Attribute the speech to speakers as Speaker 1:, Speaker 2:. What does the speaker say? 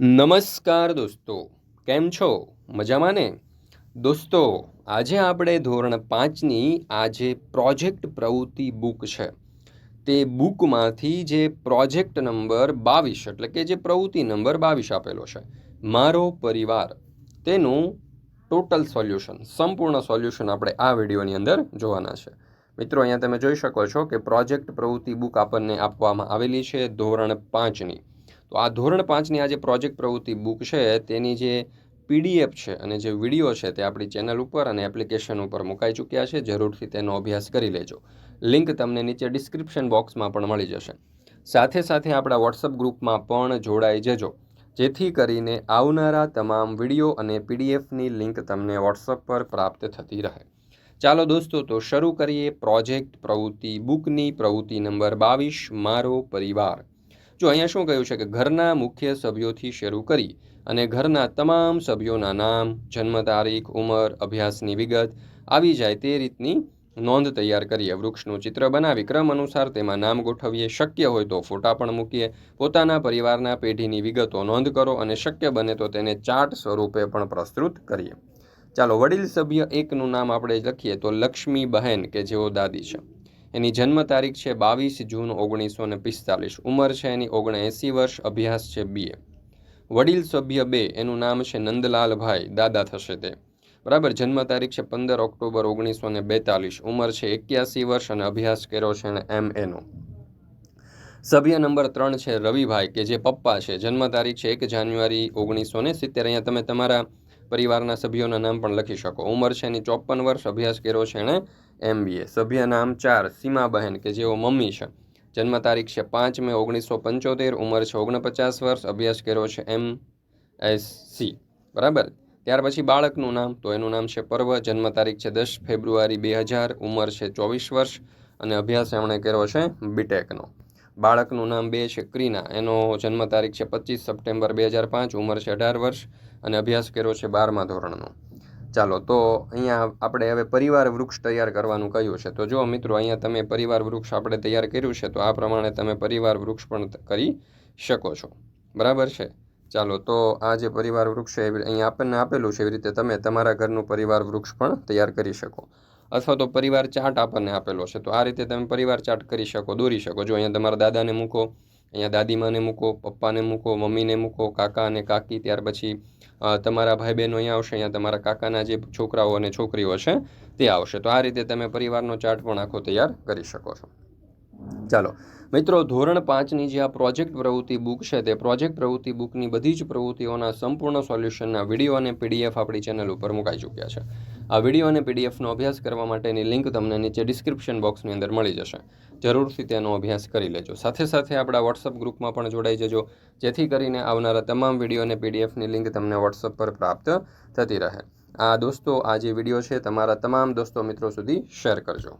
Speaker 1: નમસ્કાર દોસ્તો, કેમ છો? મજામાં ને? દોસ્તો, આજે આપણે ધોરણ પાંચની આજે પ્રોજેક્ટ પ્રવૃત્તિ બુક છે, તે બુકમાંથી જે પ્રોજેક્ટ નંબર બાવીસ, એટલે કે જે પ્રવૃત્તિ નંબર બાવીસ આપેલો છે, મારો પરિવાર, તેનું ટોટલ સોલ્યુશન, સંપૂર્ણ સોલ્યુશન આપણે આ વિડીયોની અંદર જોવાના છે. મિત્રો, અહીંયા તમે જોઈ શકો છો કે પ્રોજેક્ટ પ્રવૃત્તિ બુક આપણને આપવામાં આવેલી છે ધોરણ પાંચની. તો આ ધોરણ પાંચની આ જે પ્રોજેક્ટ પ્રવૃત્તિ બુક છે, તેની જે પીડીએફ છે અને જે વીડિયો છે તે આપણી ચેનલ ઉપર અને એપ્લિકેશન ઉપર મુકાઈ ચૂક્યા છે. જરૂરથી તેનો અભ્યાસ કરી લેજો. લિંક તમને નીચે ડિસ્ક્રિપ્શન બોક્સમાં પણ મળી જશે. સાથે સાથે આપણા વોટ્સઅપ ગ્રુપમાં પણ જોડાઈ જજો. જેથી કરીને આવનારા તમામ વીડિયો અને પીડીએફની લિંક તમને વોટ્સઅપ પર પ્રાપ્ત થતી રહે. ચાલો દોસ્તો, તો શરૂ કરીએ પ્રોજેક્ટ પ્રવૃત્તિ બુકની પ્રવૃત્તિ નંબર બાવીસ, મારો પરિવાર. જો અહીંયા શું કહ્યું છે કે ઘરના મુખ્ય સભ્યોથી શરૂ કરી અને ઘરના તમામ સભ્યોના નામ, જન્મ તારીખ, ઉંમર, અભ્યાસની વિગત આવી જાય તે રીતની નોંધ તૈયાર કરીએ. વૃક્ષનું ચિત્ર બનાવી ક્રમ અનુસાર તેમાં નામ ગોઠવીએ. શક્ય હોય તો ફોટા પણ મૂકીએ. પોતાના પરિવારના પેઢીની વિગતો નોંધ કરો અને શક્ય બને તો તેને ચાર્ટ સ્વરૂપે પણ પ્રસ્તુત કરીએ. ચાલો વડીલ સભ્ય એકનું નામ આપણે લખીએ તો લક્ષ્મી બહેન કે જેઓ દાદી છે. એની જન્મ તારીખ છે બાવીસ જૂન ઓગણીસો ને પિસ્તાલીસ. ઉંમર છે એની ઓગણએંસી વર્ષ, અભ્યાસ છે બીએ વડીલ સભ્ય બે, એનું નામ છે નંદલાલભાઈ, દાદા થશે તે. બરાબર, જન્મ તારીખ છે પંદર ઓક્ટોબર ઓગણીસો ને બેતાલીસ. ઉંમર છે એક્યાસી વર્ષ અને અભ્યાસ કર્યો છે એને એમ એનો સભ્ય નંબર ત્રણ છે રવિભાઈ, કે જે પપ્પા છે. જન્મ તારીખ છે એક જાન્યુઆરી ઓગણીસો ને સિત્તેર. અહીંયા તમે તમારા પરિવારના સભ્યોના નામ પણ લખી શકો. ઉંમર છે એની ચોપન વર્ષ, અભ્યાસ કર્યો છે એણે એમબીએ. સભ્ય નામ ચાર, સીમાબહેન કે જેઓ મમ્મી છે. જન્મ તારીખ છે પાંચ મે ઓગણીસો પંચોતેર, ઉંમર છે ઓગણપચાસ વર્ષ, અભ્યાસ કર્યો છે એમ એસ સી બરાબર? ત્યાર પછી બાળકનું નામ, તો એનું નામ છે પર્વ. જન્મ તારીખ છે દસ ફેબ્રુઆરી બે હજાર, ઉંમર છે ચોવીસ વર્ષ અને અભ્યાસ એમણે કર્યો છે બીટેકનો બાળકનું નામ બે છે ક્રીના. એનો જન્મ તારીખ છે પચીસ સપ્ટેમ્બર બે હજાર પાંચ, ઉંમર છે અઢાર વર્ષ અને અભ્યાસ કર્યો છે બારમા ધોરણનો. ચાલો, તો અહીંયા આપણે હવે પરિવાર વૃક્ષ તૈયાર કરવાનું કહ્યું છે. તો જો મિત્રો, અહીંયા તમે પરિવાર વૃક્ષ આપણે તૈયાર કર્યું છે, તો આ પ્રમાણે તમે પરિવાર વૃક્ષ પણ કરી શકો છો. બરાબર છે? ચાલો, તો આ જે પરિવાર વૃક્ષ છે અહીંયા આપણને આપેલું છે, એવી રીતે તમે તમારા ઘરનું પરિવાર વૃક્ષ પણ તૈયાર કરી શકો. અથવા તો પરિવાર ચાર્ટ આપણને આપેલો છે. તો આ રીતે તમે પરિવાર ચાર્ટ કરી શકો, દોરી શકો. જો અહીંયા તમારા દાદાને મૂકો, અહીંયા દાદીમાને મૂકો, પપ્પાને મૂકો, મમ્મીને મૂકો કાકા અને કાકી, ત્યાર પછી તમારા ભાઈ બહેનો અહીંયા આવશે, અહીંયા તમારા કાકાના જે છોકરાઓ અને છોકરીઓ છે, તે આવશે. તો આ રીતે તમે પરિવારનો ચાર્ટ પણ આખો તૈયાર કરી શકો છો. ચાલો. મિત્રો, ધોરણ પાંચની જે આ પ્રોજેક્ટ પ્રવૃત્તિ બુક છે, તે પ્રોજેક્ટ પ્રવૃત્તિ બુકની બધી જ પ્રવૃત્તિઓના સંપૂર્ણ સોલ્યુશનના વીડિયો અને પીડીએફ આપણી ચેનલ ઉપર મુકાઈ ચૂક્યા છે. આ વીડિયો અને પીડીએફનો અભ્યાસ કરવા માટેની લિંક તમને નીચે ડિસ્ક્રિપ્શન બોક્સની અંદર મળી જશે. જરૂરથી તેનો અભ્યાસ કરી લેજો. સાથે સાથે આપણા વોટ્સઅપ ગ્રુપમાં પણ જોડાઈ જજો, જેથી કરીને આવનારા તમામ વીડિયો અને પીડીએફની લિંક તમને વોટ્સઅપ પર પ્રાપ્ત થતી રહે. આ દોસ્તો, આ જે વીડિયો છે, તમારા તમામ દોસ્તો મિત્રો સુધી શેર કરજો.